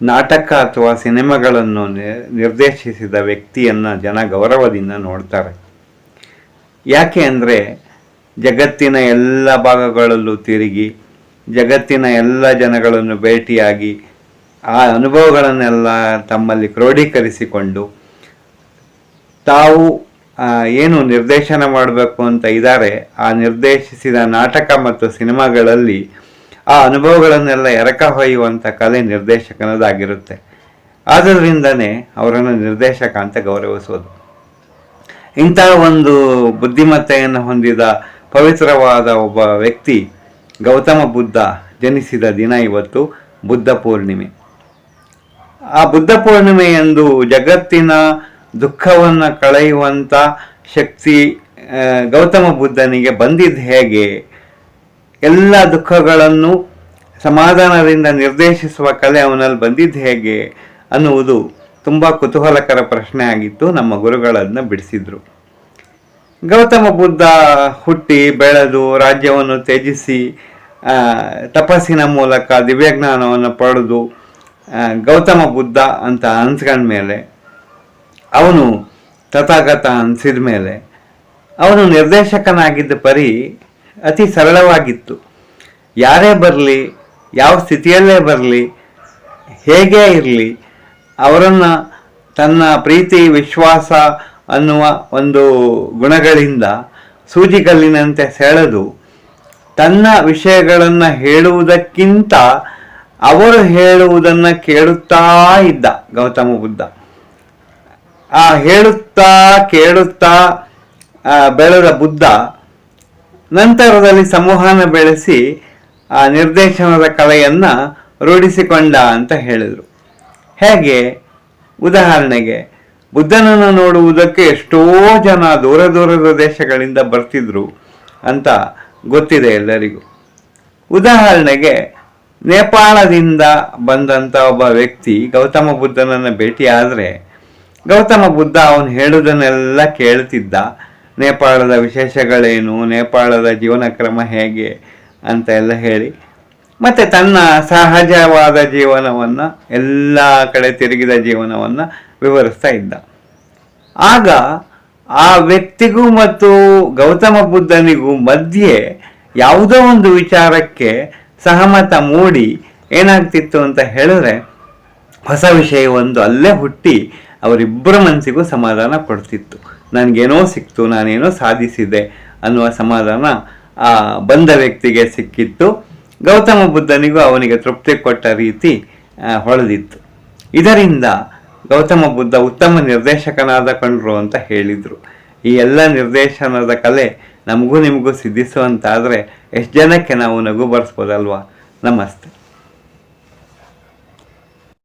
ನಾಟಕ ಅಥವಾ ಸಿನಿಮಾಗಳನ್ನು ನಿರ್ದೇಶಿಸಿದ ವ್ಯಕ್ತಿಯನ್ನು ಜನ ಗೌರವದಿಂದ ನೋಡ್ತಾರೆ. ಯಾಕೆ ಅಂದರೆ ಜಗತ್ತಿನ ಎಲ್ಲ ಭಾಗಗಳಲ್ಲೂ ತಿರುಗಿ, ಜಗತ್ತಿನ ಎಲ್ಲ ಜನಗಳನ್ನು ಭೇಟಿಯಾಗಿ ಆ ಅನುಭವಗಳನ್ನೆಲ್ಲ ತಮ್ಮಲ್ಲಿ ಕ್ರೋಢೀಕರಿಸಿಕೊಂಡು ತಾವು ಏನು ನಿರ್ದೇಶನ ಮಾಡಬೇಕು ಅಂತ ಇದ್ದಾರೆ ಆ ನಿರ್ದೇಶಿಸಿದ ನಾಟಕ ಮತ್ತು ಸಿನಿಮಾಗಳಲ್ಲಿ ಆ ಅನುಭವಗಳನ್ನೆಲ್ಲ ಎರಕ ಹೊಯ್ಯುವಂಥ ಕಲೆ ನಿರ್ದೇಶಕನದಾಗಿರುತ್ತೆ. ಆದ್ದರಿಂದನೇ ಅವರನ್ನು ನಿರ್ದೇಶಕ ಅಂತ ಗೌರವಿಸೋದು ಇಂತಹ ಒಂದು ಬುದ್ಧಿಮತ್ತೆಯನ್ನು ಹೊಂದಿದ ಪವಿತ್ರವಾದ ಒಬ್ಬ ವ್ಯಕ್ತಿ ಗೌತಮ ಬುದ್ಧ ಜನಿಸಿದ ದಿನ ಇವತ್ತು ಬುದ್ಧ ಪೂರ್ಣಿಮೆ. ಆ ಬುದ್ಧ ಪೂರ್ಣಿಮೆಯಂದು ಜಗತ್ತಿನ ದುಃಖವನ್ನು ಕಳೆಯುವಂಥ ಶಕ್ತಿ ಗೌತಮ ಬುದ್ಧನಿಗೆ ಬಂದಿದ್ದು ಹೇಗೆ, ಎಲ್ಲ ದುಃಖಗಳನ್ನು ಸಮಾಧಾನದಿಂದ ನಿರ್ದೇಶಿಸುವ ಕಲೆ ಅವನಲ್ಲಿ ಬಂದಿದ್ದು ಹೇಗೆ ಅನ್ನುವುದು ತುಂಬ ಕುತೂಹಲಕರ ಪ್ರಶ್ನೆ ಆಗಿತ್ತು. ನಮ್ಮ ಗುರುಗಳನ್ನ ಬಿಡಿಸಿದ್ರು. ಗೌತಮ ಬುದ್ಧ ಹುಟ್ಟಿ ಬೆಳೆದು ರಾಜ್ಯವನ್ನು ತ್ಯಜಿಸಿ ತಪಸ್ಸಿನ ಮೂಲಕ ದಿವ್ಯಜ್ಞಾನವನ್ನು ಪಡೆದು ಗೌತಮ ಬುದ್ಧ ಅಂತ ಅನ್ಸ್ಕೊಂಡ್ಮೇಲೆ ಅವನು ತಥಾಗತ ಅನಿಸಿದ ಮೇಲೆ, ಅವನು ನಿರ್ದೇಶಕನಾಗಿದ್ದ ಪರಿ ಅತಿ ಸರಳವಾಗಿತ್ತು. ಯಾರೇ ಬರಲಿ ಯಾವ ಸ್ಥಿತಿಯಲ್ಲೇ ಬರಲಿ, ಹೇಗೆ ಇರಲಿ, ಅವರನ್ನು ತನ್ನ ಪ್ರೀತಿ, ವಿಶ್ವಾಸ ಅನ್ನುವ ಒಂದು ಗುಣಗಳಿಂದ ಸೂಜಿಗಲ್ಲಿನಂತೆ ಸೆಳೆದು ತನ್ನ ವಿಷಯಗಳನ್ನು ಹೇಳುವುದಕ್ಕಿಂತ ಅವರು ಹೇಳುವುದನ್ನು ಕೇಳುತ್ತಾ ಇದ್ದ ಗೌತಮ ಬುದ್ಧ. ಆ ಹೇಳುತ್ತಾ, ಕೇಳುತ್ತಾ ಬೆಳೆದ ಬುದ್ಧ ನಂತರದಲ್ಲಿ ಸಂವಹನ ಬೆಳೆಸಿ ಆ ನಿರ್ದೇಶನದ ಕಲೆಯನ್ನು ರೂಢಿಸಿಕೊಂಡ ಅಂತ ಹೇಳಿದರು. ಹೇಗೆ? ಉದಾಹರಣೆಗೆ, ಬುದ್ಧನನ್ನು ನೋಡುವುದಕ್ಕೆ ಎಷ್ಟೋ ಜನ ದೂರ ದೂರದ ದೇಶಗಳಿಂದ ಬರ್ತಿದ್ರು ಅಂತ ಗೊತ್ತಿದೆ ಎಲ್ಲರಿಗೂ. ಉದಾಹರಣೆಗೆ, ನೇಪಾಳದಿಂದ ಬಂದಂಥ ಒಬ್ಬ ವ್ಯಕ್ತಿ ಗೌತಮ ಬುದ್ಧನನ್ನು ಭೇಟಿಯಾದರೆ ಗೌತಮ ಬುದ್ಧ ಅವನು ಹೇಳುವುದನ್ನೆಲ್ಲ ಕೇಳ್ತಿದ್ದ. ನೇಪಾಳದ ವಿಶೇಷಗಳೇನು? ನೇಪಾಳದ ಜೀವನ ಕ್ರಮ ಹೇಗೆ? ಅಂತ ಎಲ್ಲ ಹೇಳಿ ಮತ್ತು ತನ್ನ ಸಹಜವಾದ ಜೀವನವನ್ನು ಎಲ್ಲ ಕಡೆ ತಿರುಗಿದ ಜೀವನವನ್ನು ವಿವರಿಸ್ತಾ ಇದ್ದ. ಆಗ ಆ ವ್ಯಕ್ತಿಗೂ ಮತ್ತು ಗೌತಮ ಬುದ್ಧನಿಗೂ ಮಧ್ಯೆ ಯಾವುದೋ ಒಂದು ವಿಚಾರಕ್ಕೆ ಸಹಮತ ಮೂಡಿ ಏನಾಗ್ತಿತ್ತು ಅಂತ ಹೇಳಿದ್ರೆ ಹೊಸ ವಿಷಯ ಒಂದು ಅಲ್ಲೇ ಹುಟ್ಟಿ ಅವರಿಬ್ಬರ ಮನಸ್ಸಿಗೂ ಸಮಾಧಾನ ಕೊಡ್ತಿತ್ತು. ನನಗೇನೋ ಸಿಕ್ತು, ನಾನೇನೋ ಸಾಧಿಸಿದೆ ಅನ್ನುವ ಸಮಾಧಾನ ಆ, ಬಂದ ವ್ಯಕ್ತಿಗೆ ಸಿಕ್ಕಿತ್ತು. ಗೌತಮ ಬುದ್ಧನಿಗೂ ಅವನಿಗೆ ತೃಪ್ತಿ ಕೊಟ್ಟ ರೀತಿ ಹೊಳೆದಿತ್ತು. ಇದರಿಂದ ಗೌತಮ ಬುದ್ಧ ಉತ್ತಮ ನಿರ್ದೇಶಕನಾದ ಕಂಡ್ರು ಅಂತ ಹೇಳಿದರು. ಈ ಎಲ್ಲ ನಿರ್ದೇಶನದ ಕಲೆ ನಮಗೂ ನಿಮಗೂ ಸಿದ್ಧಿಸುವಂತಾದರೆ ಎಷ್ಟು ಜನಕ್ಕೆ ನಾವು ನಗು ಬರ್ಸ್ಬೋದಲ್ವಾ? ನಮಸ್ತೆ.